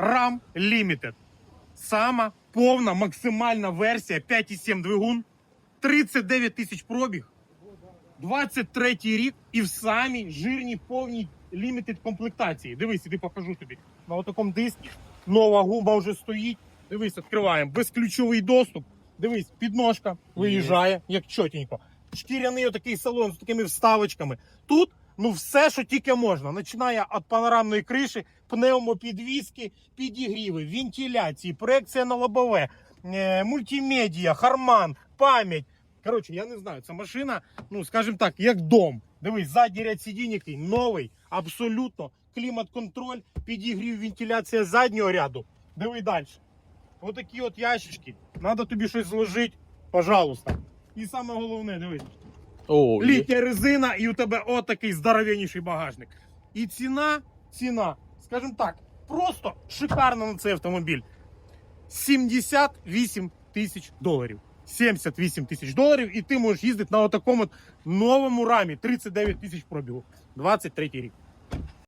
RAM Limited. Сама повна максимальна версія 5,7 двигун, 39 тисяч пробіг, 23 рік і в самій жирній повній лімітед комплектації. Дивись, іди покажу тобі. На такому дискі нова губа вже стоїть. Дивись, відкриваємо. Безключовий доступ. Дивись, підножка виїжджає, як чотенько. Шкіряний отакий салон з такими вставочками. Тут ну все, що тільки можна. Починає від панорамної криші, пневмопідвіски, підігріви, вентиляції, проекція на лобове, е, мультимедіа, харман, пам'ять. Коротше, я не знаю, ця машина, ну скажімо так, як дом. Дивись, задній ряд сидінь який новий, абсолютно. Клімат-контроль, підігрів, вентиляція заднього ряду. Диви далі. Отакі от ящички. Надо тобі щось зложити, пожалуйста. І саме головне, дивись. О. Літня резина, і у тебе отакий здоровенніший багажник. І ціна, ціна, скажімо так, просто шикарна на цей автомобіль. 78 тисяч доларів. 78 тисяч доларів, і ти можеш їздити на отакому новому рамі 39 тисяч пробігу. 23 рік.